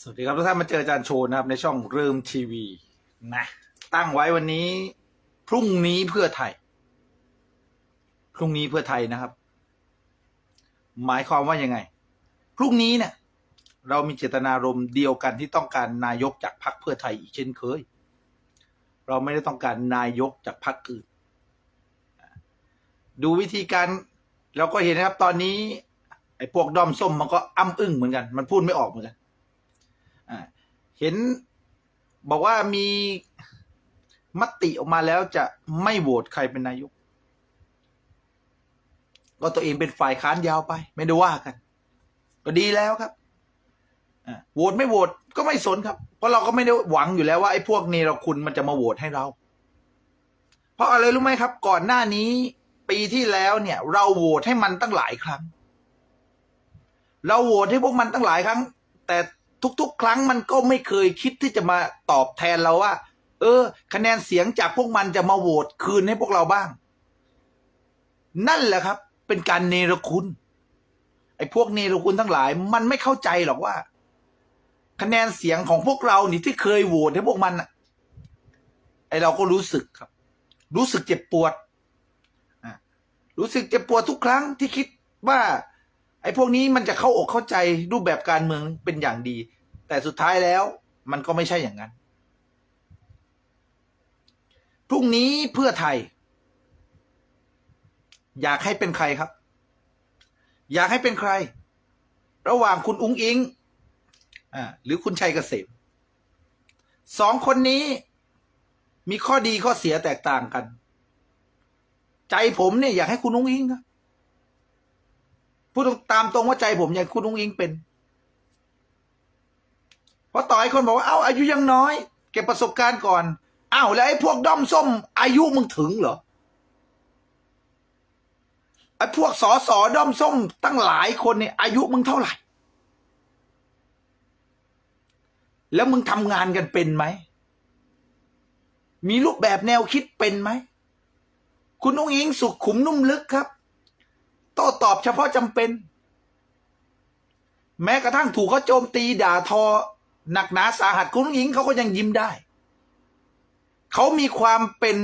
สวัสดีครับทุกท่านมาเจออาจารย์โชว์นะครับ ในช่องเริ่มทีวีนะตั้งไว้วันนี้ พรุ่งนี้เพื่อไทย พรุ่งนี้เพื่อไทยนะครับ หมายความว่ายังไง พรุ่งนี้เนี่ย เรามีเจตนารมณ์เดียวกันที่ต้องการนายกจากพรรคเพื่อไทยอีกเช่นเคย เราไม่ได้ต้องการนายกจากพรรคอื่น ดูวิธีการเราก็เห็นนะครับ ตอนนี้ ไอ้พวกดอมส้มมันก็อ้ำอึ้งเหมือนกัน มันพูดไม่ออกเหมือนกัน เห็นบอกว่ามีมติออกมาแล้วจะไม่โหวตใครเป็นนายก ก็ตัวเองเป็นฝ่ายค้านยาวไป ไม่ได้ว่ากัน ก็ดีแล้วครับโหวตไม่โหวตก็ไม่สนครับ เพราะเราก็ไม่ได้หวังอยู่แล้วว่าไอ้พวกเนรคุณมันจะมาโหวตให้เรา เพราะอะไรรู้ไหมครับ ก่อนหน้านี้ปีที่แล้วเนี่ย เราโหวตให้มันตั้งหลายครั้ง เราโหวตให้พวกมันตั้งหลายครั้ง แต่ ทุกๆ ครั้งมันก็ไม่เคยคิดที่จะมาตอบแทนเราว่า เออ คะแนนเสียงจากพวกมันจะมาโหวตคืนให้พวกเราบ้าง นั่นแหละครับ เป็นการเนรคุณ ไอ้พวกเนรคุณทั้งหลาย มันไม่เข้าใจหรอกว่า คะแนนเสียงของพวกเรานี่ที่เคยโหวตให้พวกมันอะไอเราก็รู้สึกครับ รู้สึกเจ็บปวดรู้สึกเจ็บปวดทุกครั้งที่คิดว่า อ้พวกนี้มันจะเข้าอกเข้าใจรูปแบบการเมืองเป็นอย่างดี แต่สุดท้ายแล้วมันก็ไม่ใช่อย่างนั้น พรุ่งนี้เพื่อไทย อยากให้เป็นใครครับ อยากให้เป็นใคร ระหว่างคุณอุ้งอิงอหรือคุณชัยเกษมสองคนนี้มีข้อดีข้อเสียแตกต่างกัน ใจผมเนี่ยอยากให้คุณอุ้งอิงครับ พูดตามตรงว่าใจผมอยากคุณอุ้งอิงเป็น เพราะต่อให้คนบอกว่าเอ้าอายุยังน้อย เก็บประสบการณ์ก่อนอ้าวแล้วไอ้พวกด้อมส้ม อายุมึงถึงเหรอไอ้พวกสอสอด้อมส้มตั้งหลายคนเนี่ยอายุมึงเท่าไหร่ แล้วมึงทำงานกันเป็นไหม มีรูปแบบแนวคิดเป็นไหม คุณอุ้งอิงสุขุมนุ่มลึกครับ โต้ตอบเฉพาะจำเป็น แม้กระทั่งถูกเขาโจมตีด่าทอ หนักหนาสาหัสคุณอุ้งอิงเขาก็ยังยิ้มได้ เขามีความเป็น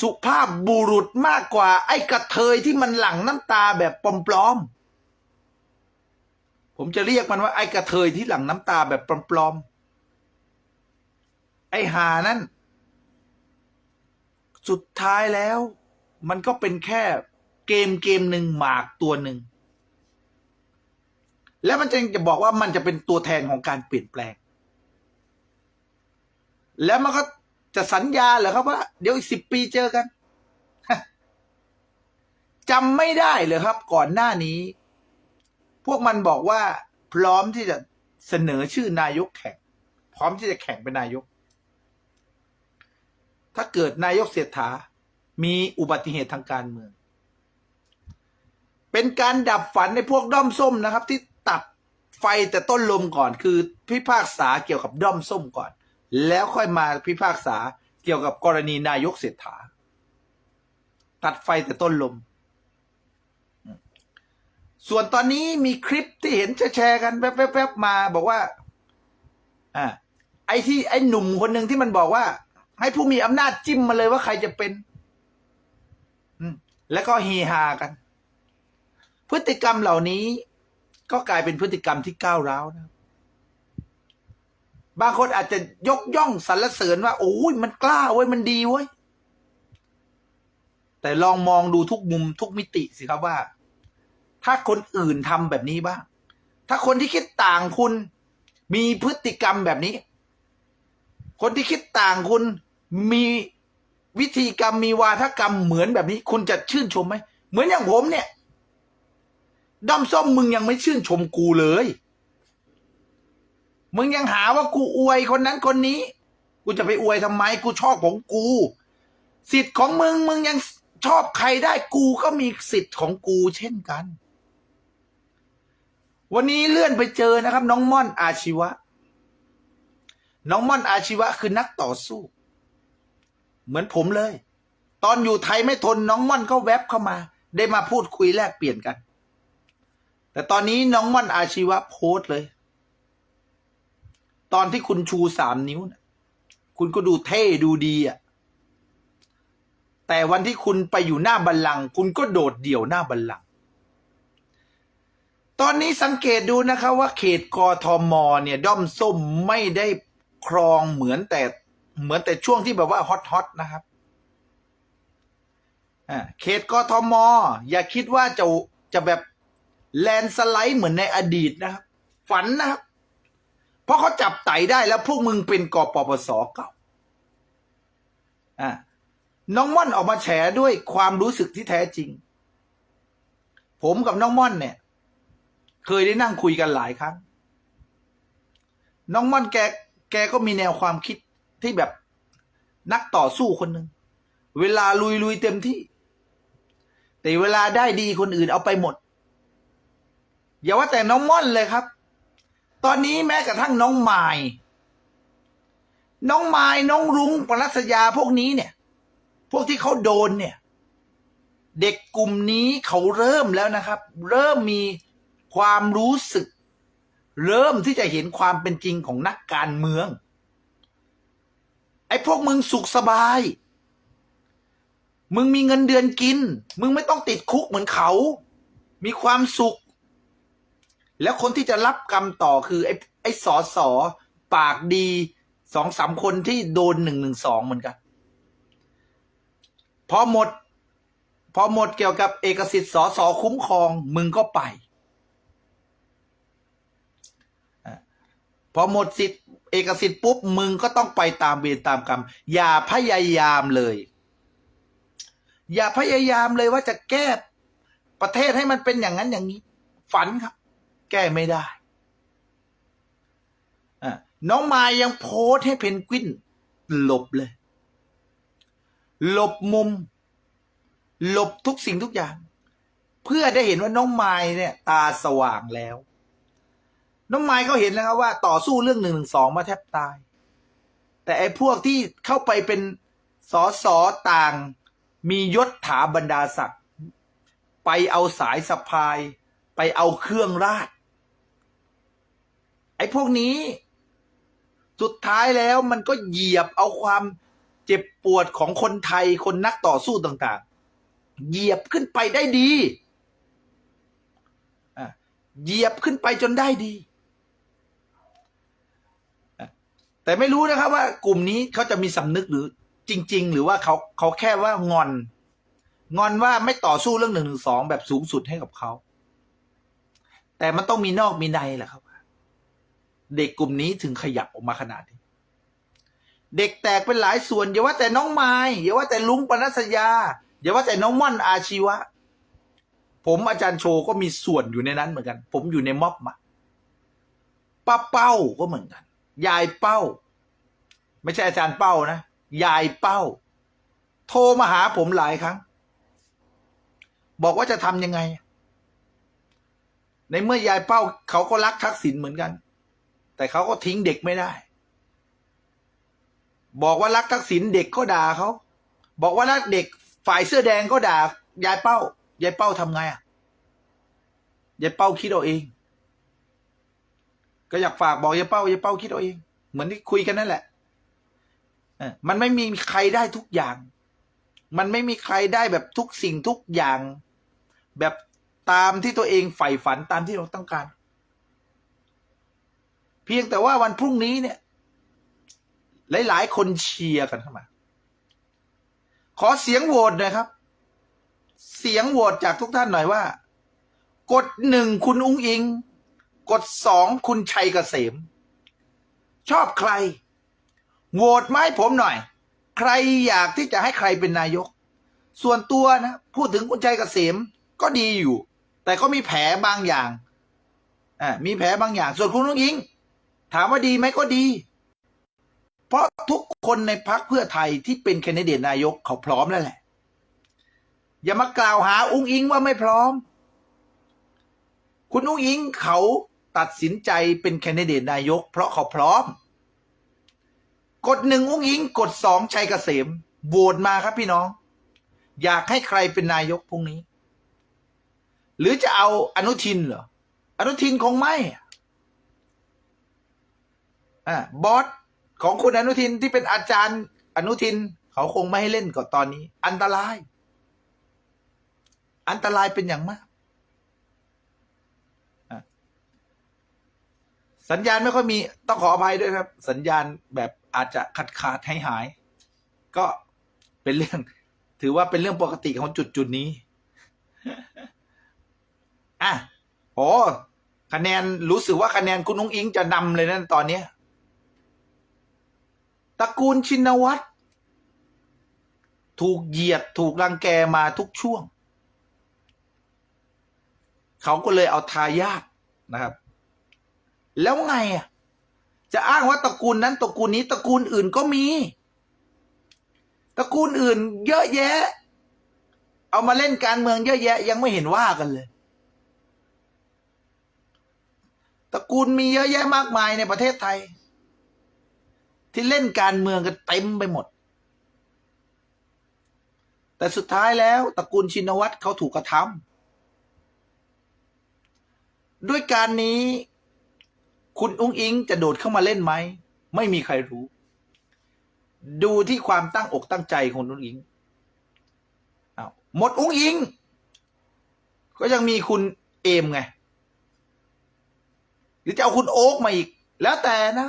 สุภาพบุรุษมากกว่า ไอ้กระเทยที่มันหลั่งน้ำตาแบบปลอมๆ ผมจะเรียกมันว่าไอ้กระเทยที่หลั่งน้ำตาแบบปลอมๆ ไอ้หานั่น สุดท้ายแล้ว มันก็เป็นแค่ กมเกมหนึ่งหมากตัวหนึ่ง แล้วมันจะจะบอกว่ามันจะเป็นตัวแทนของการเปลี่ยนแปลง แล้วมันก็จะสัญญาเหรอครับว่า เดี๋ยวอีกสิบปีเจอกันจำไม่ได้เลยครับ ก่อนหน้านี้ พวกมันบอกว่า พร้อมที่จะเสนอชื่อนายกแข่ง พร้อมที่จะแข่งเป็นนายก ถ้าเกิดนายกเศรษฐามีอุบัติเหตุทางการเมือง เป็นการดับฝันในพวกด้อมส้มนะครับ ที่ตัดไฟแต่ต้นลมก่อน คือพิพากษาเกี่ยวกับด้อมส้มก่อน แล้วค่อยมาพิพากษาเกี่ยวกับกรณีนายกเศรษฐา ตัดไฟแต่ต้นลม ส่วนตอนนี้มีคลิปที่เห็นแชร์กันแวบๆมาบอกว่า อ่า ไอ้ที่ไอ้หนุ่มคนหนึ่งที่มันบอกว่า ให้ผู้มีอำนาจจิ้มมาเลยว่าใครจะเป็น แล้วก็เฮฮากัน พฤติกรรมเหล่านี้ก็กลายเป็นพฤติกรรมที่ก้าวร้าวนะบางคนอาจจะยกย่องสรรเสริญว่าโอ้ยมันกล้าเว้ยมันดีเว้ยแต่ลองมองดูทุกมุมทุกมิติสิครับว่า ถ้าคนอื่นทำแบบนี้บ้าง ถ้าคนที่คิดต่างคุณมีพฤติกรรมแบบนี้ คนที่คิดต่างคุณมีวิธีกรรมมีวาทกรรมเหมือนแบบนี้ คุณจะชื่นชมไหมเหมือนอย่างผมเนี่ย ด้อมส้มมึงยังไม่ชื่นชมกูเลย มึงยังหาว่ากูอวยคนนั้นคนนี้ กูจะไปอวยทำไมกูชอบของกู สิทธิ์ของมึงมึงยังชอบใครได้กูก็มีสิทธิ์ของกูเช่นกัน วันนี้เลื่อนไปเจอนะครับ น้องม่อนอาชีวะ น้องม่อนอาชีวะคือนักต่อสู้ เหมือนผมเลย ตอนอยู่ไทยไม่ทนน้องม่อนก็แวบเข้ามา ได้มาพูดคุยแลกเปลี่ยนกัน แต่ตอนนี้น้องม่อนอาชีวะโพสต์เลย ตอนที่คุณชูสามนิ้วนะคุณก็ดูเท่ดูดีอะแต่วันที่คุณไปอยู่หน้าบัลลังก์คุณก็โดดเดี่ยวหน้าบัลลังก์ตอนนี้สังเกตดูนะคะว่าเขตกทมเนี่ย ด้อมส้มไม่ได้ครองเหมือนแต่เหมือนแต่ช่วงที่แบบว่าฮอตฮอตนะครับอ่าเขตกทม อย่าคิดว่าจะจะแบบ แลนสไลด์เหมือนในอดีตนะครับ ฝันนะครับ เพราะเขาจับไต่ได้แล้วพวกมึงเป็นกปปสเก่าอ่าน้องม่อนออกมาแฉด้วยความรู้สึกที่แท้จริง ผมกับน้องม่อนเนี่ย เคยได้นั่งคุยกันหลายครั้ง น้องม่อนแกแกก็มีแนวความคิดที่แบบนักต่อสู้คนหนึ่งเวลาลุยลุยเต็มที่ แต่เวลาได้ดีคนอื่นเอาไปหมด อย่าว่าแต่น้องม่อนเลยครับ ตอนนี้แม้กระทั่งน้องไม้น้องไม้น้องรุ้งปรัสยาพวกนี้เนี่ย พวกที่เขาโดนเนี่ย เด็กกลุ่มนี้เขาเริ่มแล้วนะครับ เริ่มมีความรู้สึก เริ่มที่จะเห็นความเป็นจริงของนักการเมือง ไอ้พวกมึงสุขสบาย มึงมีเงินเดือนกิน มึงไม่ต้องติดคุกเหมือนเขา มีความสุข แล้วคนที่จะรับกรรมต่อคือไอ้ไอ้สอสอปากดีสองสามคนที่โดนหนึ่งหนึ่งสองเหมือนกัน พอหมด พอหมดเกี่ยวกับเอกสิทธิ์สอสอคุ้มครอง มึงก็ไป พอหมดสิทธิ์เอกสิทธิ์ปุ๊บ มึงก็ต้องไปตามเวรตามกรรม อย่าพยายามเลย อย่าพยายามเลยว่าจะแก้ประเทศให้มันเป็นอย่างนั้นอย่างนี้ ฝันครับ แก้ไม่ได้อะน้องมายังโพสให้เพนกวินหลบเลย หลบมุม หลบทุกสิ่งทุกอย่าง เพื่อได้เห็นว่าน้องไม้เนี่ย ตาสว่างแล้ว น้องไม้เขาเห็นแล้วครับว่า ต่อสู้เรื่องหนึ่งหนึ่งสองมาแทบตาย แต่ไอ้พวกที่เข้าไปเป็นสอสอต่าง มียศถาบรรดาศักดิ์ไปเอาสายสะพาย ไปเอาเครื่องราช อ้พวกนี้ สุดท้ายแล้วมันก็เหยียบเอาความเจ็บปวดของคนไทยคนนักต่อสู้ต่าง ๆ เหยียบขึ้นไปได้ดีเหยียบขึ้นไปจนได้ดี แต่ไม่รู้นะครับว่ากลุ่มนี้เขาจะมีสำนึกหรือจริง ๆ หรือว่าเขาเขาแค่ว่างอน งอนว่าไม่ต่อสู้เรื่องหนึ่งหนึ่งสองแบบสูงสุดให้กับเขา แต่มันต้องมีนอกมีในแหละครับ เด็กกลุ่มนี้ถึงขยับออกมาขนาดนี้ เด็กแตกเป็นหลายส่วนอย่าว่าแต่น้องไม้อย่าว่าแต่ลุงปนัสยาอย่าว่าแต่น้องม่อนอาชีวะ ผมอาจารย์โชก็มีส่วนอยู่ในนั้นเหมือนกัน ผมอยู่ในม็อบมาป้าเป้าก็เหมือนกัน ยายเป้า ไม่ใช่อาจารย์เป้านะ ยายเป้า โทรมาหาผมหลายครั้ง บอกว่าจะทำยังไง ในเมื่อยายเป้าเขาก็รักทักษิณเหมือนกัน แต่เขาก็ทิ้งเด็กไม่ได้ บอกว่ารักทักษิณเด็กก็ด่าเขา บอกว่ารักเด็กฝ่ายเสื้อแดงก็ด่ายายเป้ายายเป้าทำไงอะยายเป้าคิดเอาเอง ก็อยากฝากบอกยายเป้ายายเป้าคิดเอาเอง เหมือนที่คุยกันนั่นแหละมันไม่มีใครได้ทุกอย่าง มันไม่มีใครได้แบบทุกสิ่งทุกอย่าง แบบตามที่ตัวเองใฝ่ฝันตามที่เราต้องการ พียงแต่ว่าวันพรุ่งนี้เนี่ย หลาย ๆ คนเชียร์กันเข้ามา ขอเสียงโหวตน่อยครับ เสียงโหวตจากทุกท่านหน่อยว่า กดหนึ่งคุณอุ้งอิง กดสองคุณชัยเกษม ชอบใคร โหวตมาให้ผมหน่อย ใครอยากที่จะให้ใครเป็นนายก ส่วนตัวนะพูดถึงคุณชัยเกษมก็ดีอยู่ แต่ก็มีแผลบางอย่างอ่ามีแผลบางอย่าง ส่วนคุณอุ้งอิง ถามว่าดีไหมก็ดี เพราะทุกคนในพักเพื่อไทยที่เป็นแคนดิเดตนายกเขาพร้อมแล้วแหละ อย่ามากล่าวหาอุ้งอิงว่าไม่พร้อม คุณอุ้งอิงเขาตัดสินใจเป็นแคนดิเดตนายก เพราะเขาพร้อม กดหนึ่งอุ้งอิง กดสองชัยเกษมโหวตมาครับพี่น้อง อยากให้ใครเป็นนายกพรุ่งนี้ หรือจะเอาอนุทินเหรออนุทินคงไม่ อ่าบอสของคุณอนุทินที่เป็นอาจารย์ อนุทิน เขาคงไม่ให้เล่นก่อนตอนนี้ อันตราย อันตรายเป็นอย่างมากอะสัญญาณไม่ค่อยมีต้องขออภัยด้วยครับ สัญญาณแบบอาจจะขาดขาดหายหาย ก็เป็นเรื่อง ถือว่าเป็นเรื่องปกติของจุดจุดนี้อะโอ้คะแนนรู้สึกว่าคะแนนคุณนุ้งอิงจะนำเลยนะตอนเนี้ย ตระกูลชินวัตรถูกเหยียดถูกรังแกมาทุกช่วง เขาก็เลยเอาทายาทนะครับ แล้วไงอะจะอ้างว่าตระกูลนั้นตระกูลนี้ตระกูลอื่นก็มี ตระกูลอื่น เยอะแยะ เอามาเล่นการเมืองเยอะแยะ ยังไม่เห็นว่ากันเลย ตระกูลมีเยอะแยะมากมายในประเทศไทย ที่เล่นการเมืองกันเต็มไปหมด แต่สุดท้ายแล้วตระกูลชินวัตรเขาถูกกระทำด้วยการนี้ คุณอุ้งอิงจะโดดเข้ามาเล่นไหม ไม่มีใครรู้ ดูที่ความตั้งอกตั้งใจของอุ้งอิงอ้าวหมดอุ้งอิง ก็ยังมีคุณเอมไง หรือจะเอาคุณโอ๊กมาอีก แล้วแต่นะ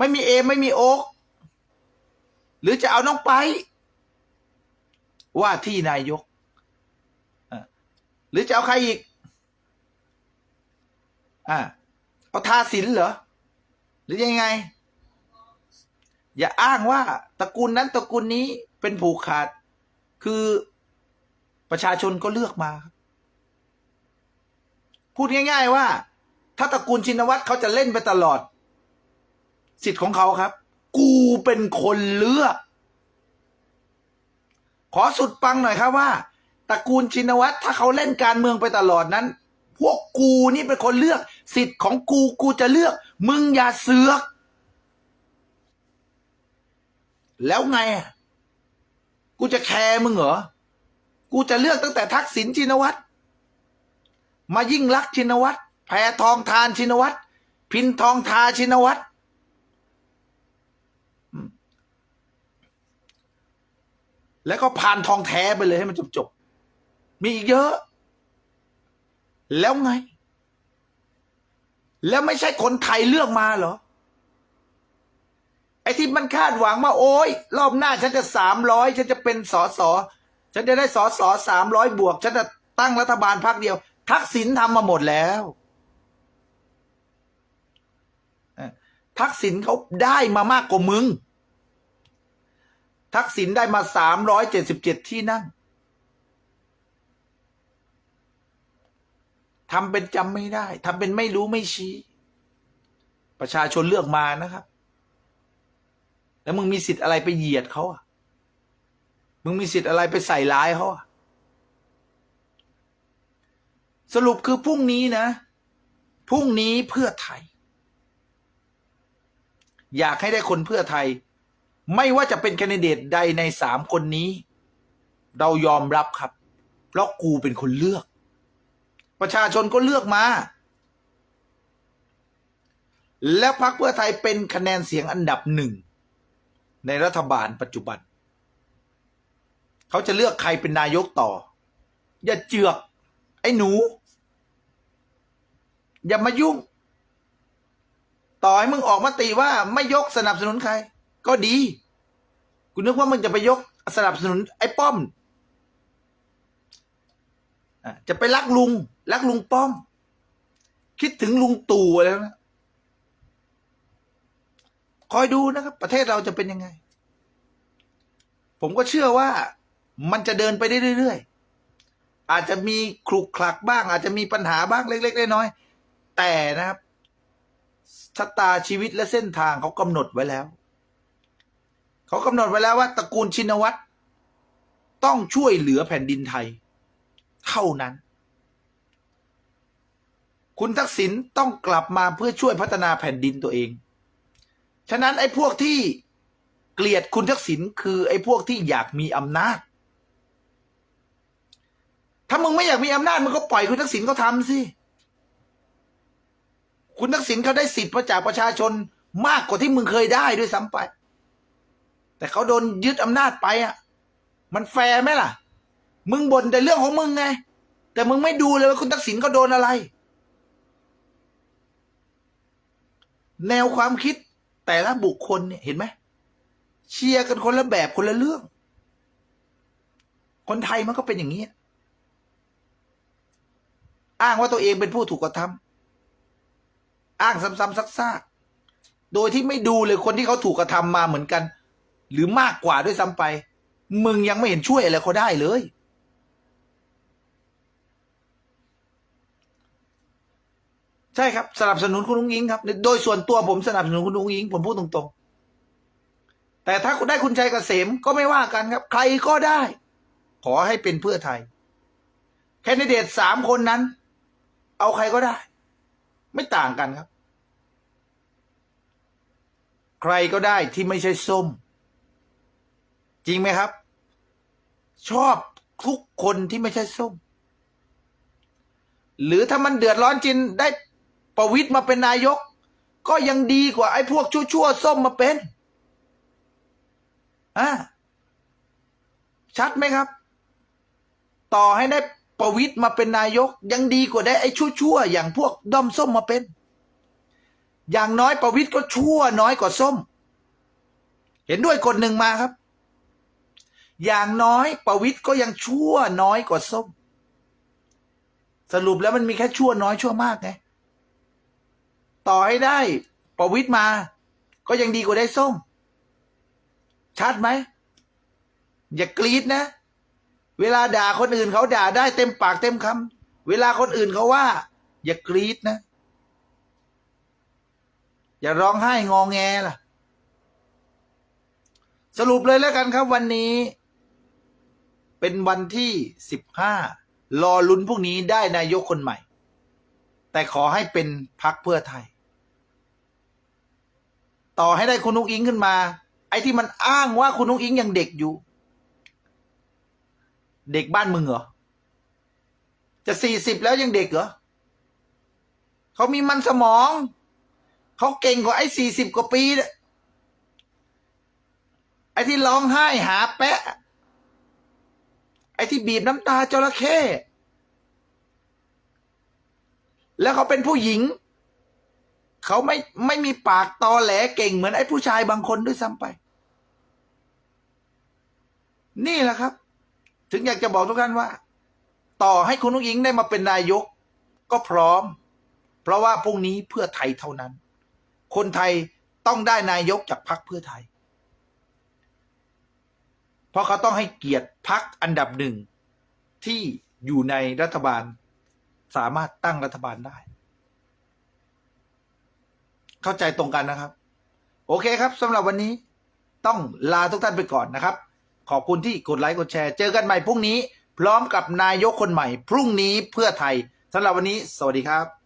ไม่มีเอมไม่มีโอ๊กหรือจะเอาน้องไป ว่าที่นายกหรือจะเอาใครอีก อ่าเอาทาสินเหรอ หรือยังไง อย่าอ้างว่าตระกูลนั้นตระกูลนี้เป็นผูกขาด คือประชาชนก็เลือกมา พูดง่าย ๆ ว่า ถ้าตระกูลชินวัตรเขาจะเล่นไปตลอด สิทธิ์ของเขาครับ กูเป็นคนเลือก ขอสุดปังหน่อยครับว่าตระกูลชินวัตรถ้าเขาเล่นการเมืองไปตลอดนั้น พวกกูนี่เป็นคนเลือก สิทธิ์ของกูกูจะเลือก มึงอย่าเสือก แล้วไงอะกูจะแคร์มึงเหรอ กูจะเลือกตั้งแต่ทักษิณชินวัตรมายิ่งรักชินวัตรแพทองทานชินวัตรพินทองทาชินวัตรอืม แล้วก็ผ่านทองแท้ไปเลยให้มันจบจบๆมีอีกเยอะ แล้วไง แล้วไม่ใช่คนไทยเลือกมาเหรอ ไอ้ที่มันคาดหวังว่าโอ้ยรอบหน้าฉันจะสามร้อยฉันจะเป็นสอสอฉันจะได้สอสอสามร้อยบวก ฉันจะตั้งรัฐบาลพักเดียว ทักษิณทำมาหมดแล้วทักษิณเขาได้มามากกว่ามึง ทักษิณได้มาสามร้อยเจ็ดสิบเจ็ดที่นั่งทำเป็นจำไม่ได้ทำเป็นไม่รู้ไม่ชี้ ประชาชนเลือกมานะครับ แล้วมึงมีสิทธิ์อะไรไปเหยียดเขาอะ มึงมีสิทธิ์อะไรไปใส่ร้ายเขาอะ สรุปคือพรุ่งนี้นะ พรุ่งนี้เพื่อไทย อยากให้ได้คนเพื่อไทย ไม่ว่าจะเป็นแคนดิเดตใดในสามคนนี้ เรายอมรับครับ เพราะกูเป็นคนเลือก ประชาชนก็เลือกมา แล้วพรรคเพื่อไทยเป็นคะแนนเสียงอันดับหนึ่ง ในรัฐบาลปัจจุบัน เขาจะเลือกใครเป็นนายกต่อ อย่าเจือก ไอ้หนู อย่ามายุ่ง ต่อให้มึงออกมาติว่าไม่ยกสนับสนุนใคร ก็ดี กูนึกว่ามึงจะไปยกสนับสนุนไอ้ป้อมจะไปรักลุง รักลุงป้อม คิดถึงลุงตู่อะไรนะ คอยดูนะครับ ประเทศเราจะเป็นยังไง ผมก็เชื่อว่ามันจะเดินไปได้เรื่อยๆ อาจจะมีคลุกคลักบ้าง อาจจะมีปัญหาบ้างเล็กๆน้อยๆแต่นะครับชะตาชีวิตและเส้นทางเขากำหนดไว้แล้ว เขากำหนดไว้แล้วว่าตระกูลชินวัตรต้องช่วยเหลือแผ่นดินไทย เท่านั้น คุณทักษิณต้องกลับมาเพื่อช่วยพัฒนาแผ่นดินตัวเอง ฉะนั้นไอ้พวกที่เกลียดคุณทักษิณคือไอ้พวกที่อยากมีอำนาจ ถ้ามึงไม่อยากมีอำนาจมึงก็ปล่อยคุณทักษิณเขาทำสิ คุณทักษิณเขาได้สิทธิ์มาจากประชาชนมากกว่าที่มึงเคยได้ด้วยซ้ำไป แต่เขาโดนยึดอำนาจไปอะ มันแฟร์ไหมล่ะ มึงบ่นแต่เรื่องของมึงไง แต่มึงไม่ดูเลยว่าคุณทักษิณเขาโดนอะไร แนวความคิดแต่ละบุคคลเนี่ยเห็นไหมเชียร์กันคนละแบบคนละเรื่อง คนไทยมันก็เป็นอย่างนี้อ้างว่าตัวเองเป็นผู้ถูกกระทำอ้างซ้ำๆซักๆโดยที่ไม่ดูเลยคนที่เขาถูกกระทำมาเหมือนกัน หรือมากกว่าด้วยซ้ำไป มึงยังไม่เห็นช่วยอะไรเขาได้เลย ใช่ครับสนับสนุนคุณอุ้งอิงครับโดยส่วนตัวผมสนับสนุนคุณอุ้งอิง ผมพูดตรงๆ แต่ถ้าคุณได้คุณชัยเกษมก็ไม่ว่ากันครับ ใครก็ได้ ขอให้เป็นเพื่อไทย แคนดิเดตสามคนนั้น เอาใครก็ได้ ไม่ต่างกันครับ ใครก็ได้ที่ไม่ใช่ส้ม จริงไหมครับ ชอบทุกคนที่ไม่ใช่ส้ม หรือถ้ามันเดือดร้อนจริงได้ประวิตยมาเป็นนายก ก็ยังดีกว่าไอ้พวกชั่วๆส้มมาเป็นอ่าชัดไหมครับ ต่อให้ได้ประวิตยมาเป็นนายก ยังดีกว่าได้ไอ้ชั่วๆอย่างพวกด้อมส้มมาเป็น อย่างน้อยประวิตยก็ชั่วน้อยกว่าส้ม เห็นด้วยกฎหนึ่งมาครับ อย่างน้อยประวิตยก็ยังชั่วน้อยกว่าส้ม สรุปแล้วมันมีแค่ชั่วน้อยชั่วมากไงต่อให้ได้ประวิตยมา ก็ยังดีกว่าได้ส้ม ชัดไหม อย่ากรีดนะ เวลาด่าคนอื่นเขาด่าได้เต็มปากเต็มคำเวลาคนอื่นเขาว่า อย่ากรีดนะ อย่าร้องไห้งองแงล่ะ สรุปเลยแล้วกันครับวันนี้ เป็นวันที่สิบห้ารอลุ้นพวกนี้ได้นายกคนใหม่ แต่ขอให้เป็นพักเพื่อไทย ต่อให้ได้คุณนุ้งอิงขึ้นมา ไอ้ที่มันอ้างว่าคุณนุ้งอิงยังเด็กอยู่ เด็กบ้านมึงเหรอ จะสี่สิบแล้วยังเด็กเหรอเขามีมันสมอง เขาเก่งกว่าไอ้สี่สิบกว่าปี ไอ้ที่ร้องไห้หาแปะ อ้ที่บีบน้ำตาจระเข้แล้วเขาเป็นผู้หญิง เขาไม่ไม่มีปากตอแหลเก่งเหมือนไอ้ผู้ชายบางคนด้วยซ้ำไป นี่แหละครับ ถึงอยากจะบอกทุกท่านว่า ต่อให้คุณนุ้งอิงได้มาเป็นนายก ก็พร้อม เพราะว่าพรุ่งนี้เพื่อไทยเท่านั้น คนไทยต้องได้นายกจากพรรคเพื่อไทย เพราะเขาต้องให้เกียรติพรรคอันดับหนึ่งที่อยู่ในรัฐบาล สามารถตั้งรัฐบาลได้ เข้าใจตรงกันนะครับ โอเคครับสำหรับวันนี้ต้องลาทุกท่านไปก่อนนะครับ ขอบคุณที่กดไลค์กดแชร์ เจอกันใหม่พรุ่งนี้ พร้อมกับนายกคนใหม่ พรุ่งนี้เพื่อไทยสำหรับวันนี้ สวัสดีครับ